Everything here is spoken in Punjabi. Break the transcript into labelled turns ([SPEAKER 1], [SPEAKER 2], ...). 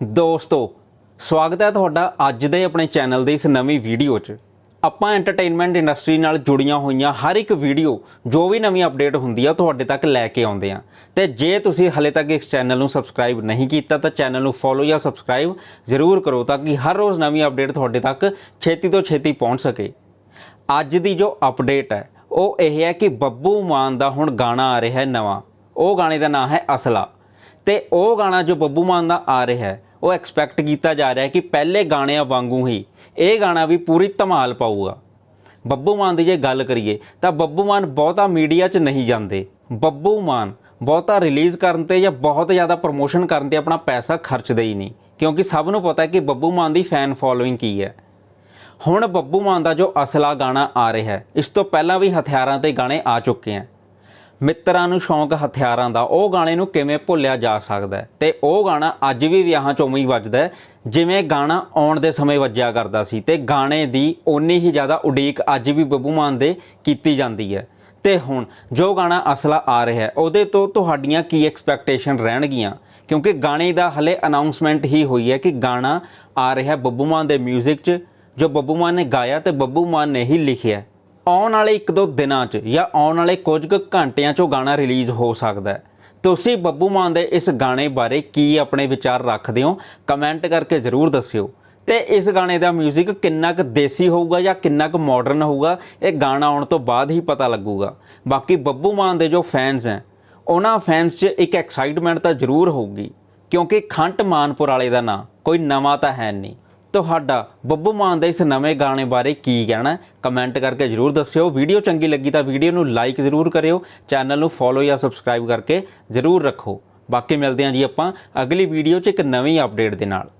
[SPEAKER 1] ਦੋਸਤੋ, ਸਵਾਗਤ ਹੈ ਤੁਹਾਡਾ ਅੱਜ ਦੇ ਆਪਣੇ ਚੈਨਲ ਦੇ ਇਸ ਨਵੀਂ ਵੀਡੀਓ 'ਚ। ਆਪਾਂ ਐਂਟਰਟੇਨਮੈਂਟ ਇੰਡਸਟਰੀ ਨਾਲ ਜੁੜੀਆਂ ਹੋਈਆਂ ਹਰ ਇੱਕ ਵੀਡੀਓ, ਜੋ ਵੀ ਨਵੀਂ ਅਪਡੇਟ ਹੁੰਦੀ ਆ ਤੁਹਾਡੇ ਤੱਕ ਲੈ ਕੇ ਆਉਂਦੇ ਆ। ਤੇ ਜੇ ਤੁਸੀਂ ਹਲੇ ਤੱਕ ਇਸ ਚੈਨਲ ਨੂੰ ਸਬਸਕ੍ਰਾਈਬ ਨਹੀਂ ਕੀਤਾ, ਤਾਂ ਚੈਨਲ ਨੂੰ ਫੋਲੋ ਜਾਂ ਸਬਸਕ੍ਰਾਈਬ ਜ਼ਰੂਰ ਕਰੋ ਤਾਂ ਕਿ ਹਰ ਰੋਜ਼ ਨਵੀਂ ਅਪਡੇਟ ਤੁਹਾਡੇ ਤੱਕ ਛੇਤੀ ਤੋਂ ਛੇਤੀ ਪਹੁੰਚ ਸਕੇ। ਅੱਜ ਦੀ ਜੋ ਅਪਡੇਟ ਹੈ, ਉਹ ਇਹ ਹੈ ਕਿ ਬੱਬੂ ਮਾਨ ਦਾ ਹੁਣ ਗਾਣਾ ਆ ਰਿਹਾ ਹੈ ਨਵਾਂ। ਉਹ ਗਾਣੇ ਦਾ ਨਾਮ ਹੈ ਅਸਲਾ। ਤੇ ਉਹ ਗਾਣਾ ਜੋ ਬੱਬੂ ਮਾਨ ਦਾ ਆ ਰਿਹਾ ਹੈ ਉਹ ਐਕਸਪੈਕਟ ਕੀਤਾ ਜਾ ਰਿਹਾ ਹੈ ਕਿ ਪਹਿਲੇ ਗਾਣਿਆਂ ਵਾਂਗੂ ਹੀ ਇਹ ਗਾਣਾ ਵੀ ਪੂਰੀ ਧਮਾਲ ਪਾਊਗਾ। ਬੱਬੂ ਮਾਨ ਦੀ ਜੇ ਗੱਲ ਕਰੀਏ ਤਾਂ ਬੱਬੂ ਮਾਨ ਬਹੁਤਾ ਮੀਡੀਆ 'ਚ ਨਹੀਂ ਜਾਂਦੇ। ਬੱਬੂ ਮਾਨ ਬਹੁਤਾ ਰਿਲੀਜ਼ ਕਰਨ ਤੇ ਜਾਂ ਬਹੁਤ ਜ਼ਿਆਦਾ ਪ੍ਰਮੋਸ਼ਨ ਕਰਨ ਤੇ ਆਪਣਾ ਪੈਸਾ ਖਰਚਦੇ ਹੀ ਨਹੀਂ, ਕਿਉਂਕਿ ਸਭ ਨੂੰ ਪਤਾ ਹੈ ਕਿ ਬੱਬੂ ਮਾਨ ਦੀ ਫੈਨ ਫੋਲੋਇੰਗ ਕੀ ਹੈ। ਹੁਣ ਬੱਬੂ ਮਾਨ ਦਾ ਜੋ ਅਸਲਾ ਗਾਣਾ ਆ ਰਿਹਾ ਹੈ, ਇਸ ਤੋਂ ਪਹਿਲਾਂ ਵੀ ਹਥਿਆਰਾਂ ਤੇ ਗਾਣੇ ਆ ਚੁੱਕੇ ਹਨ ਮਿੱਤਰਾਂ ਨੂੰ ਸ਼ੌਂਕ ਹਥਿਆਰਾਂ ਦਾ, ਉਹ ਗਾਣੇ ਨੂੰ ਕਿਵੇਂ ਭੁੱਲਿਆ ਜਾ ਸਕਦਾ ਹੈ? ਤੇ ਉਹ ਗਾਣਾ ਅੱਜ ਵੀ ਵਿਆਹਾਂ 'ਚ ਉਵੇਂ ਹੀ ਵੱਜਦਾ ਜਿਵੇਂ ਗਾਣਾ ਆਉਣ ਦੇ ਸਮੇਂ ਵੱਜਿਆ ਕਰਦਾ ਸੀ ਤੇ ਗਾਣੇ ਦੀ ਓਨੀ ਹੀ ਜ਼ਿਆਦਾ ਉਡੀਕ ਅੱਜ ਵੀ ਬੱਬੂ ਮਾਨ ਦੇ ਕੀਤੀ ਜਾਂਦੀ ਹੈ। ਤੇ ਹੁਣ ਜੋ ਗਾਣਾ ਅਸਲਾ ਆ ਰਿਹਾ ਹੈ, ਉਹਦੇ ਤੋਂ ਤੁਹਾਡੀਆਂ ਕੀ ਐਕਸਪੈਕਟੇਸ਼ਨ ਰਹਿਣਗੀਆਂ? ਕਿਉਂਕਿ ਗਾਣੇ ਦਾ ਹਲੇ ਅਨਾਉਂਸਮੈਂਟ ਹੀ ਹੋਈ ਹੈ ਕਿ ਗਾਣਾ ਆ ਰਿਹਾ ਬੱਬੂ ਮਾਨ ਦੇ 뮤직 'ਚ, ਜੋ ਬੱਬੂ ਮਾਨ ਨੇ ਗਾਇਆ ਤੇ ਬੱਬੂ ਮਾਨ ਨੇ ਹੀ ਲਿਖਿਆ ਆਉਣ ਵਾਲੇ ਇੱਕ ਦੋ ਦਿਨਾਂ 'ਚ ਜਾਂ ਆਉਣ ਵਾਲੇ ਕੁਝ ਕੁ ਘੰਟਿਆਂ 'ਚੋਂ ਗਾਣਾ ਰਿਲੀਜ਼ ਹੋ ਸਕਦਾ ਹੈ। ਤੁਸੀਂ ਬੱਬੂ ਮਾਨ ਦੇ ਇਸ ਗਾਣੇ ਬਾਰੇ ਕੀ ਆਪਣੇ ਵਿਚਾਰ ਰੱਖਦੇ ਹੋ? ਕਮੈਂਟ ਕਰਕੇ ਜ਼ਰੂਰ ਦੱਸਿਓ। ਤੇ ਇਸ ਗਾਣੇ ਦਾ 뮤직 ਕਿੰਨਾ ਕੁ ਦੇਸੀ ਹੋਊਗਾ ਜਾਂ ਕਿੰਨਾ ਕੁ ਮਾਡਰਨ ਹੋਊਗਾ, ਇਹ ਗਾਣਾ ਆਉਣ ਤੋਂ ਬਾਅਦ ਹੀ ਪਤਾ ਲੱਗੂਗਾ। ਬਾਕੀ ਬੱਬੂ ਮਾਨ ਦੇ ਜੋ ਫੈਨਸ ਹੈ, ਉਹਨਾਂ ਫੈਨਸ 'ਚ ਇੱਕ ਐਕਸਾਈਟਮੈਂਟ ਤਾਂ ਜ਼ਰੂਰ ਹੋਊਗੀ, ਕਿਉਂਕਿ ਖੰਟ ਮਾਨਪੁਰ ਵਾਲੇ ਦਾ ਨਾਂ, ਕੋਈ ਨਵਾਂ ਤਾਂ ਹੈ ਨਹੀਂ। ਤੁਹਾਡਾ ਬੱਬੂ ਮਾਨ ਦੇ ਇਸ ਨਵੇਂ ਗਾਣੇ ਬਾਰੇ ਕੀ ਕਹਿਣਾ ਕਮੈਂਟ ਕਰਕੇ ਜਰੂਰ ਦੱਸਿਓ। ਵੀਡੀਓ ਚੰਗੀ ਲੱਗੀ ਤਾਂ ਵੀਡੀਓ ਨੂੰ ਲਾਈਕ ਜ਼ਰੂਰ ਕਰਿਓ। ਚੈਨਲ ਨੂੰ ਫੋਲੋ ਜਾਂ ਸਬਸਕ੍ਰਾਈਬ ਕਰਕੇ ਜ਼ਰੂਰ ਰੱਖੋ। ਬਾਕੀ ਮਿਲਦੇ ਹਾਂ ਜੀ ਆਪਾਂ ਅਗਲੀ ਵੀਡੀਓ 'ਚ ਇੱਕ ਨਵੀਂ ਅਪਡੇਟ ਦੇ ਨਾਲ।